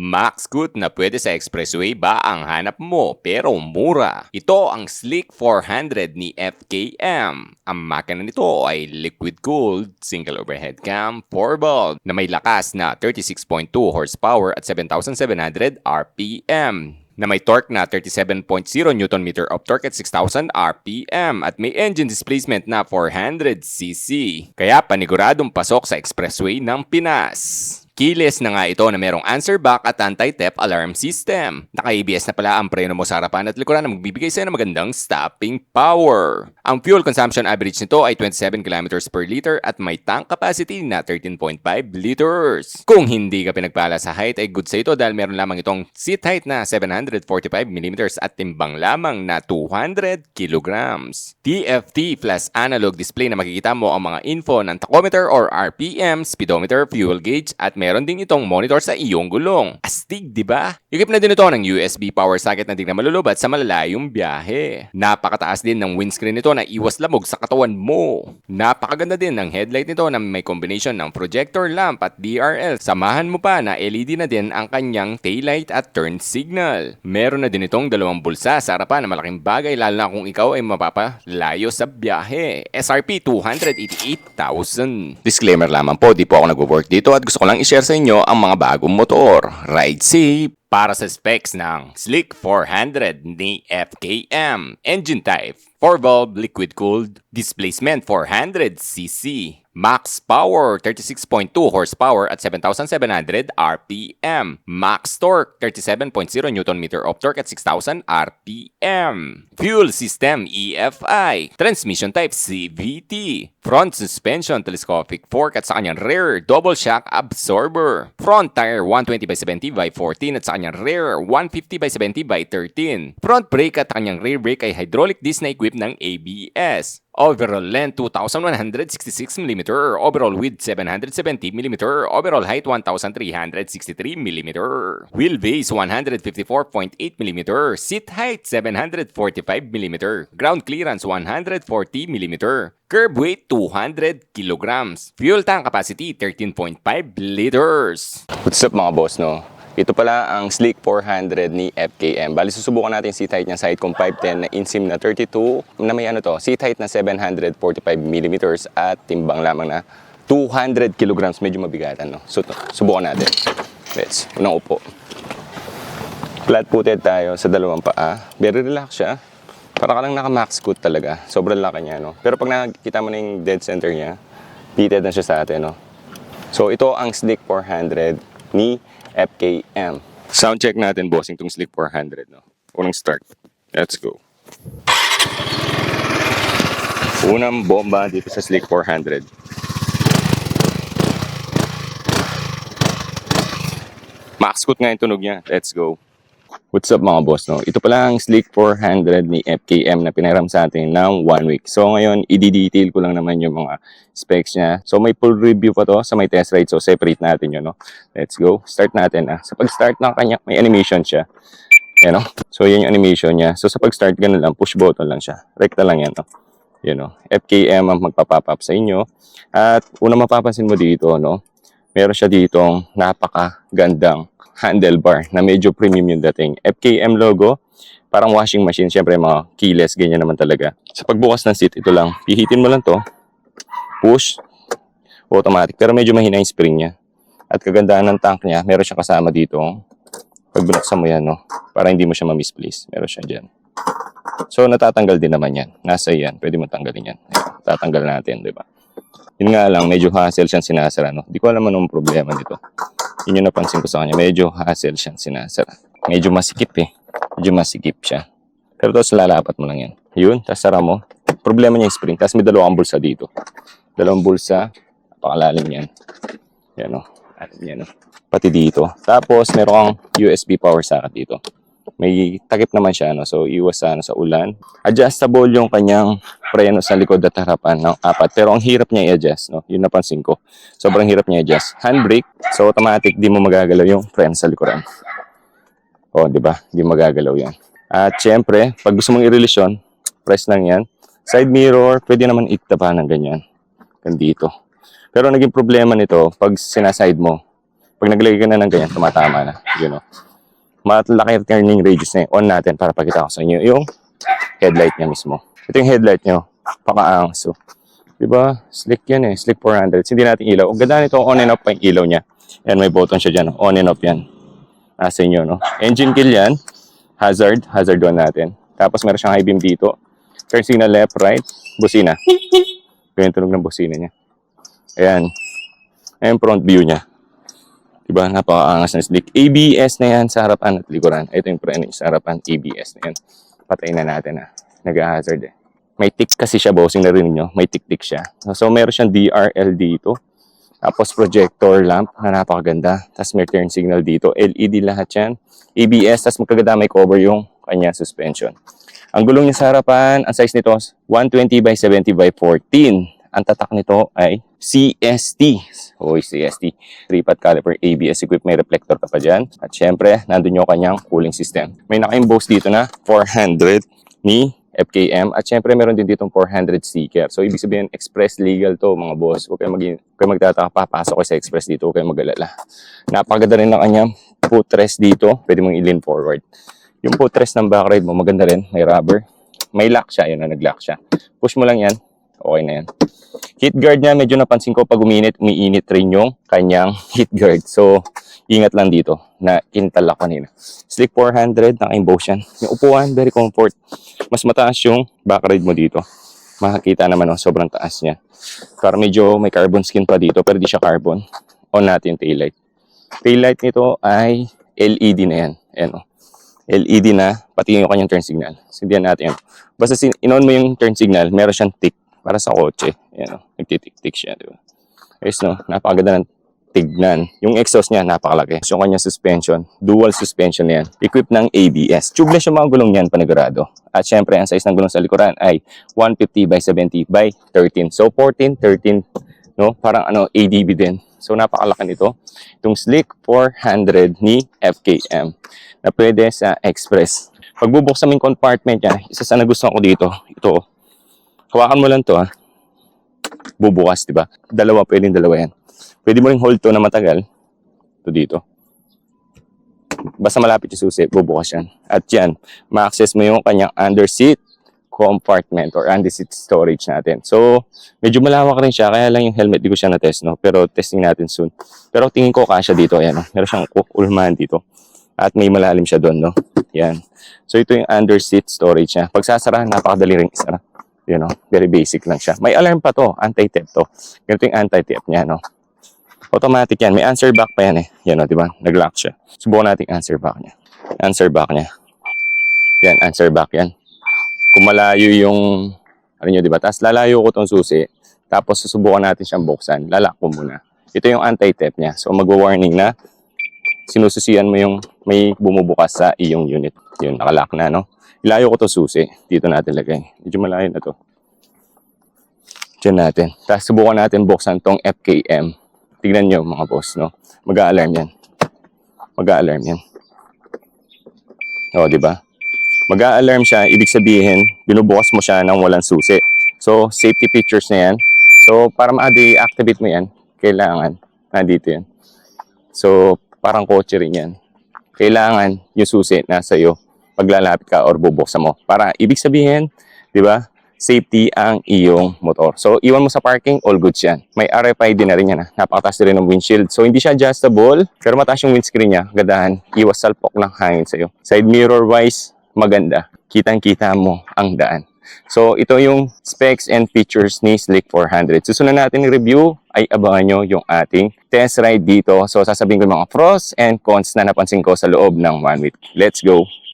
Max Scoot na pwede sa expressway ba ang hanap mo pero mura? Ito ang Sleek 400 ni FKM. Ang makina nito ay liquid-cooled, single overhead cam, 4 bulb na may lakas na 36.2 horsepower at 7,700 RPM na may torque na 37.0 Nm of torque at 6,000 RPM at may engine displacement na 400cc. Kaya paniguradong pasok sa expressway ng Pinas. Keyless na nga ito na merong answer back at anti-theft alarm system. Naka-ABS na pala ang preno mo sa harapan at likuran na magbibigay sa'yo ng magandang stopping power. Ang fuel consumption average nito ay 27 km per liter at may tank capacity na 13.5 liters. Kung hindi ka pinagpala sa height ay good sa ito dahil meron lamang itong seat height na 745 mm at timbang lamang na 200 kg. TFT plus analog display na makikita mo ang mga info ng tachometer or RPM, speedometer, fuel gauge at meron din itong monitor sa iyong gulong. Astig, di ba? Ikip na din ito ng USB power socket na di na malulubat sa malalayong biyahe. Napakataas din ng windscreen nito na iwas lamog sa katawan mo. Napakaganda din ng headlight nito na may combination ng projector lamp at DRL. Samahan mo pa na LED na din ang kanyang taillight at turn signal. Meron na din itong dalawang bulsa sa harapan na malaking bagay lalo na kung ikaw ay mapapalayo sa biyahe. SRP 288,000. Disclaimer lamang po, di po ako nag-work dito at gusto ko lang i-share sa inyo ang mga bagong motor. Ride safe! Para sa specs ng Slick 400 ni FKM. Engine type, 4-valve liquid-cooled. Displacement 400cc. Max power 36.2 horsepower at 7,700 RPM. Max torque 37.0 Nm of torque at 6,000 RPM. Fuel system EFI. Transmission type CVT. Front suspension telescopic fork at sa kanyang rear double shock absorber. Front tire 120 by 70 by 14 at sa kanyang rear 150 by 70 by 13. Front brake at kanyang rear brake ay hydraulic disc na equipped ng ABS. Overall length 2,166 mm, overall width 770 mm, overall height 1,363 mm. Wheelbase 154.8 mm, seat height 745 mm, ground clearance 140 mm, curb weight 200 kg, fuel tank capacity 13.5 liters. What's up mga boss no? Ito pala ang Sleek 400 ni FKM. Bali, susubukan natin seat height niya sa kong 510 na insim na 32 na may ano to, seat height na 745 mm at timbang lamang na 200 kilograms. Medyo mabigatan, no? So, to, subukan natin. Let's, unang upo. Flat footed tayo sa dalawang paa. Very relax siya. Para ka lang naka-max scoot talaga. Sobrang laki niya, no? Pero pag nakikita mo na yung dead center niya, heated na siya sa atin, no? So, ito ang Sleek 400 ni FKM. Sound check natin, bossing, tong Sleek 400, no? Unang start. Let's go. Unang bomba dito sa Sleek 400. Max scoot nga yung tunog niya. Let's go. What's up mga boss, no? Ito pala ang Sleek 400 ni FKM na pinaram sa atin ng one week. So ngayon, i-detail ko lang naman yung mga specs niya. So may full review pa to sa may test ride. So separate natin yun, no? Let's go. Start natin, ah. Sa pag-start ng kanya, may animation siya. Yan, no? So yan yung animation niya. So sa pag-start, ganun lang. Push button lang siya. Rekta lang yan, no? Yan, no? FKM ang magpapop up sa inyo. At una mapapansin mo dito, no? Meron siya ditong napakagandang handlebar na medyo premium yung dating. FKM logo, parang washing machine. Siyempre, mga keyless, ganyan naman talaga. Sa pagbukas ng seat, ito lang. Pihitin mo lang to. Push. Automatic. Pero medyo mahina yung spring niya. At kagandahan ng tank niya, meron siya kasama dito. Pag binuksan mo yan, no? Para hindi mo siya ma-misplace. Meron siya dyan. So, natatanggal din naman yan. Nasa yan. Pwede mo tanggalin yan. Ayan, tatanggal natin, di ba? Yun nga lang, medyo hassle siyang sinasara, no? Di ko alam anong problema dito. Yun yung napansin ko sa kanya. Medyo hassle siyang sinasara. Medyo masikip eh. Medyo masikip siya. Pero tapos lalapat mo lang yan. Yun, tapos sara mo. Problema niya yung spring. Tapos may dalawang bulsa dito. Dalawang bulsa. Napakalalim yan. Yan o. Alam yan o. Pati dito. Tapos meron kang USB power socket dito. May takip naman siya, no? so iwas sa, ano, sa ulan. Adjustable yung kanyang preno sa likod at harapan ng apat. Pero ang hirap niya i-adjust, no? yun napansin ko. Sobrang hirap niya i-adjust. Handbrake, so automatic, di mo magagalaw yung preno sa likuran. O, di ba? Di magagalaw yan. At syempre, pag gusto mong i-release yun, press lang yan. Side mirror, pwede naman itaba ng ganyan. Gandito. Pero naging problema nito, pag sinaside mo, Pag naglagay ka na ng ganyan, tumatama na. You know. Malaki turning radius na yun. On natin para pakita ko sa inyo yung headlight niya mismo. Ito yung headlight nyo. Pakaangas. So, di ba? Slick yan eh. Slick 400. Hindi natin ilaw. Ang ganda nito, on and off pa yung ilaw niya. Yan, may button siya dyan. On and off yan. Nasa inyo, no? Engine kill yan. Hazard. Hazard 1 natin. Tapos meron siyang high beam dito. Turn signal left, right. Busina. Yung tunog ng busina niya. Ayan. Ayan front view niya. Diba? Napakaangas na slick. ABS na yan sa harapan at likuran. Ito yung preno sa harapan. ABS na yan. Patayin na natin ah. Nag-hazard eh. May tick kasi siya, bossing na rin nyo. May tick-tick siya. So, meron siyang DRL dito. Tapos projector lamp na napakaganda. Tapos may turn signal dito. LED lahat yan. ABS. Tapos magkaganda may cover yung kanya suspension. Ang gulong niya sa harapan, ang size nito 120 by 70 by 14. Ang tatak nito ay CST. Oy, CST. Three-pot caliper ABS equipped. May reflector ka pa dyan. At syempre, nandun yung kanyang cooling system. May naka-emboss dito na 400 ni FKM. At syempre, meron din ditong 400 sticker. So, ibig sabihin, express legal to, mga boss. Huwag kayo, mag kayo magtataka, papasok kayo sa express dito. Huwag kayo mag-alala. Napakaganda rin ng kanyang footrest dito. Pwede mong i-lean forward. Yung footrest ng back ride mo, maganda rin. May rubber. May lock siya. Yun na, nag-lock siya. Push mo lang yan. Okay na yan. Heat guard niya, medyo napansin ko pag uminit, umiinit rin yung kanyang heat guard. So, ingat lang dito na kintal ako kanina. Slick 400, naka-emboss yan. Yung upuan, very comfort. Mas mataas yung back ride mo dito. Makakita naman, oh, sobrang taas niya. Para medyo may carbon skin pa dito, pero di siya carbon. On natin yung taillight. Taillight nito ay LED na yan. Ayan, oh. LED na, pati yung kanyang turn signal. Sindihan natin yun. Basta in-on mo yung turn signal, meron siyang tick para sa kotse. Ayan o, nagtitik-tik siya. Diba? Ayos no, napakaganda ng tignan. Yung exhaust niya, napakalaki. Yung kanyang suspension, dual suspension na yan. Equipped ng ABS. Tubeless yung mga gulong niyan, panigurado. At syempre, ang size ng gulong sa likuran ay 150 by 70 by 13. So, 14, 13, no? Parang ano, ADB din. So, napakalaki nito. Itong Slick 400 ni FKM na pwede sa Express. Pag bubuksan mo yung compartment niya, isa sa nagustuhan ko dito, ito, oh. Hawakan mo lang to, ha? bubukas, di ba? Dalawa, pwedeng dalawa yan. Pwede mo ring hold to na matagal. Ito dito. Basta malapit yung susi, bubukas yan. At yan, ma-access mo yung kanyang under seat compartment or under seat storage natin. So, medyo malawak rin siya, kaya lang yung helmet, di ko siya na-test, no? Pero testing natin soon. Pero tingin ko kasya dito, ayan, no? Meron siyang ulman dito. At may malalim siya doon, no? Yan. So, ito yung under seat storage niya. Pag sasara, napakadali rin isara. You know, very basic lang siya. May alarm pa to, anti-theft to. Ganito yung anti-theft niya, no? Automatic yan. May answer back pa yan eh. Yan o, di ba? Nag-lock siya. Subukan natin answer back niya. Answer back niya. Yan, answer back yan. Kung malayo yung, ano nyo, di ba? Tapos lalayo ko tong susi. Tapos susubukan natin siyang buksan. Lalak ko muna. Ito yung anti-theft niya. So magwa-warning na sinususian mo yung may bumubukas sa iyong unit. Yun, nakalock na, no? Ilayo ko to susi. Dito natin lagay. Medyo malayo na to. Diyan natin. Tapos subukan natin buksan tong FKM. Tignan nyo mga boss, no? Mag-a-alarm yan. Mag-a-alarm yan. O, di ba? Mag-a-alarm siya, ibig sabihin, binubukas mo siya ng walang susi. So, safety features na yan. So, para ma-deactivate mo yan, kailangan, nandito yan. So, parang kotse rin yan. Kailangan yung susi nasa iyo paglalapit ka or bubuksan mo. Para ibig sabihin, di ba, safety ang iyong motor. So, iwan mo sa parking, all goods yan. May RFID na rin yan. Ha? Napakataas din ng windshield. So, hindi siya adjustable, pero mataas yung windscreen niya. Gadahan, iwas salpok ng hangin sa'yo. Side mirror wise, maganda. Kitang-kita mo ang daan. So, ito yung specs and features ni Slick 400. Susunod natin yung review ay abangan nyo yung ating test ride dito. So, sasabihin ko yung mga pros and cons na napansin ko sa loob ng one week. Let's go!